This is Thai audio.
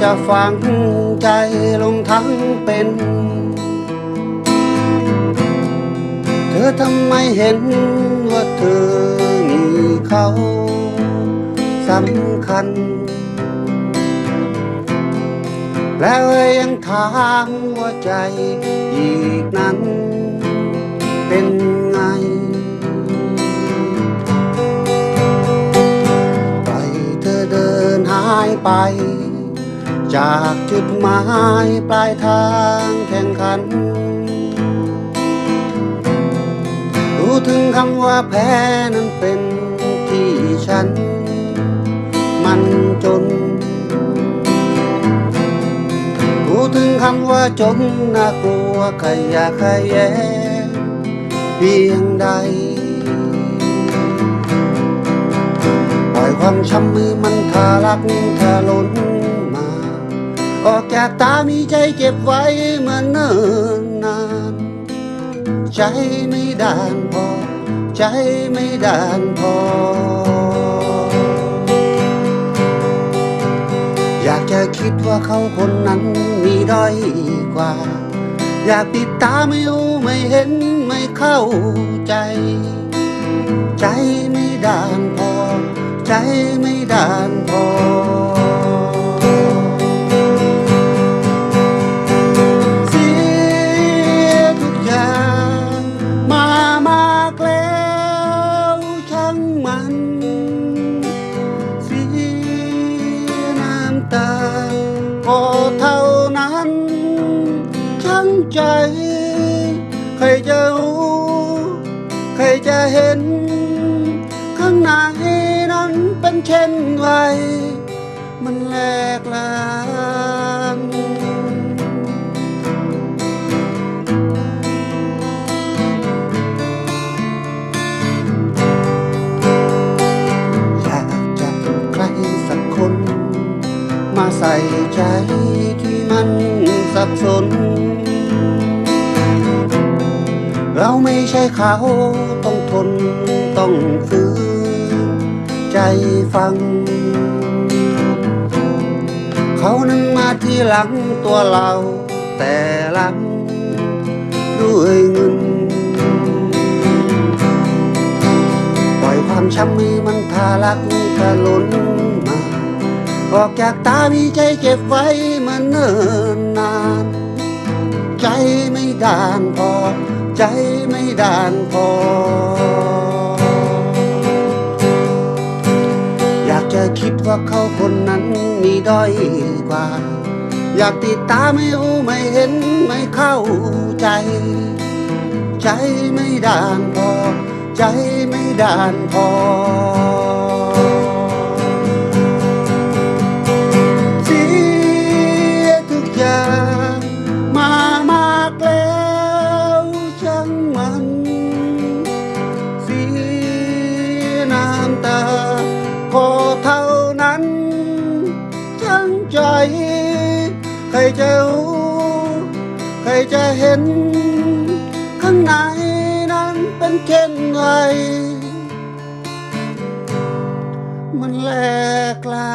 จะฝังใจลงทั้งเป็น เธอทำไมเห็นว่าเธอมีเขาสำคัญ แล้วยังถามว่าใจอีกนั้นเป็นไงปล่อยเธอเดินหายไป จากจุดหมายปลายทางแข่งขัน รู้ถึงคำว่าแพ้นั้นเป็นที่ฉัน มันจน รู้ถึงคำว่าจนน่ากลัวใครอยากใครแย้งเพียงใดปล่อยความช้ำมือมันทาลักทะล้น ออกจากตามีใจเก็บไว้มื่อเนิ่นนาน ใจไม่ด่านพอ ใจไม่ด่านพอ อยากจะคิดว่าเขาคนนั้นมีด้อยกว่า อยากติดตาไม่รู้ไม่เห็นไม่เข้าใจ ใจไม่ด่านพอ ใจไม่ ใจ ใครจะรู้ ใครจะเห็น ข้างในนั้นเป็นเช่นไร มันแหลกลานอยากจะใครสักคน มาใส่ใจที่มันสับสน เราไม่ใช่เขาต้องทนต้องฝืนใจฟัง เขานั้นมาที่หลังตัวเรา แต่หลังด้วยเงิน ปล่อยความช้ำมือมันทาลักทะล้นมา ออกจากตามีใจเก็บไว้มันเนิ่นนาน ใจไม่ด่านพอ ใจไม่ด่านพอ อยากจะคิดว่าเขาคนนั้นมีด้อยกว่า อยากติดตามไม่รู้ไม่เห็นไม่เข้าใจ ใจไม่ด่านพอ ใจไม่ด่านพอ ครจะรู้ใครจะเห็น ข้างในนั้นเป็นเช่นไรมันแหลกลา